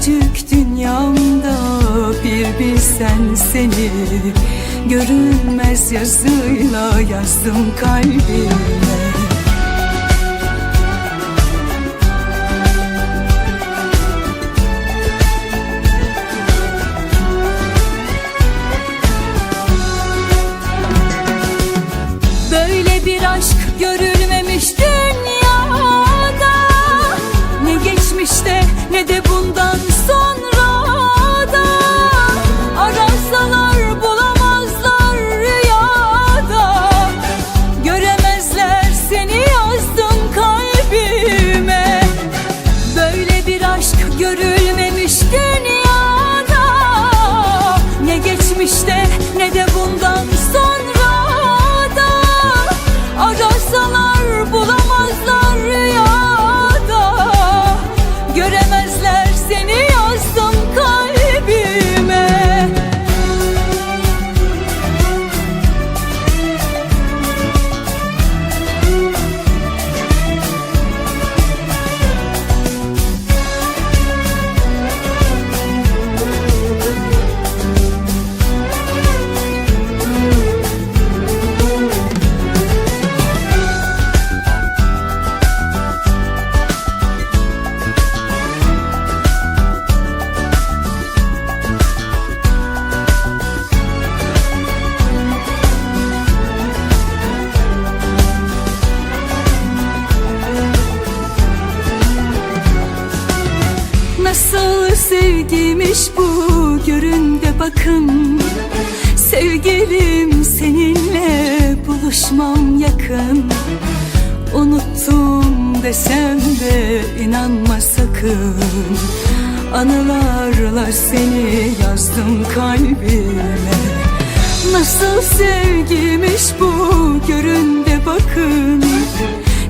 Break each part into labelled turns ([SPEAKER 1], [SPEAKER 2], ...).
[SPEAKER 1] Küçücük dünyamda bir bilsen seni Görünmez yazıyla yazdım kalbime Nasıl sevgiymiş bu görün de bakın. Sevgilim seninle buluşmam yakın. Unuttum desem de inanma sakın. Anılarla seni yazdım kalbime. Nasıl sevgiymiş bu görün de bakın.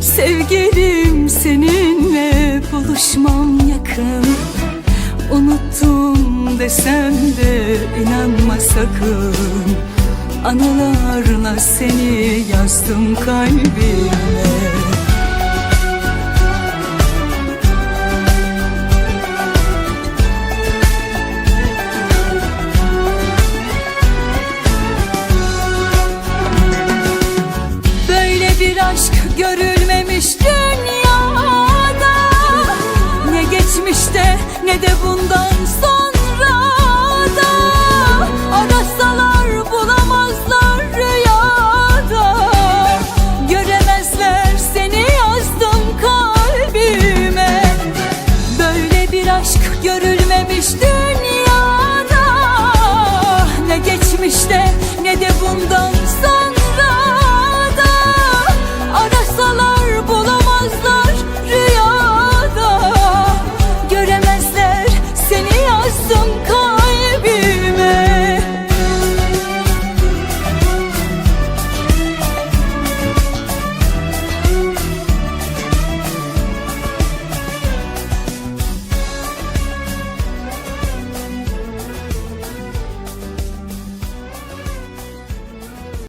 [SPEAKER 1] Sevgilim seninle buluşmam desem de inanma sakın. Anılarla seni yazdım kalbime aşk görülmemişti.